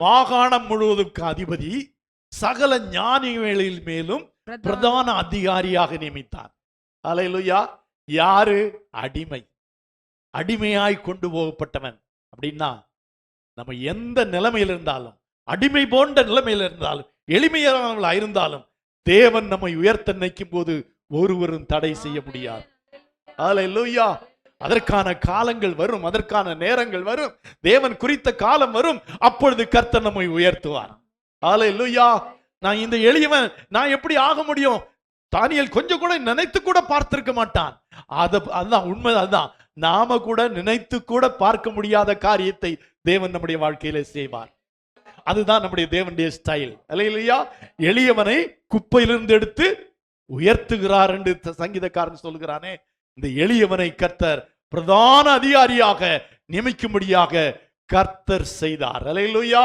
மாகாணம் முழுவதுக்கு அதிபதி சகல ஞானிகளில் மேலும் பிரதான அதிகாரியாக நியமித்தார். அலையிலுயா யாரு? அடிமை. அடிமையாய் கொண்டு போகப்பட்டவன். அப்படின்னா நம்ம எந்த நிலைமையில் இருந்தாலும் அடிமை போன்ற நிலைமையில் இருந்தாலும் எளிமையானவர்களா இருந்தாலும் தேவன் நம்மை உயர்த்த நினைக்கும் போது ஒருவரும் தடை செய்ய முடியாது. அல்லேலூயா அதற்கான காலங்கள் வரும் அதற்கான நேரங்கள் வரும் தேவன் குறித்த காலம் வரும் அப்பொழுது கர்த்தர் நம்மை உயர்த்துவார். அல்லேலூயா நான் இந்த எளியவன் நான் எப்படி ஆக முடியும்? தானியல் கொஞ்சம் கூட நினைத்து கூட பார்த்திருக்க மாட்டான். அத அதுதான் உண்மை அதுதான். நாம கூட நினைத்து கூட பார்க்க முடியாத காரியத்தை தேவன் நம்முடைய வாழ்க்கையில செய்வார். அதுதான் நம்முடைய தேவனுடைய ஸ்டைல் அல்ல இல்லையா எளியவனை குப்பையிலிருந்து எடுத்து உயர்த்துகிறார் என்று சங்கீதக்காரன் சொல்கிறானே இந்த எளியவனை கர்த்தர் பிரதான அதிகாரியாக நியமிக்கும்படியாக கர்த்தர் செய்தார். அலையிலுயா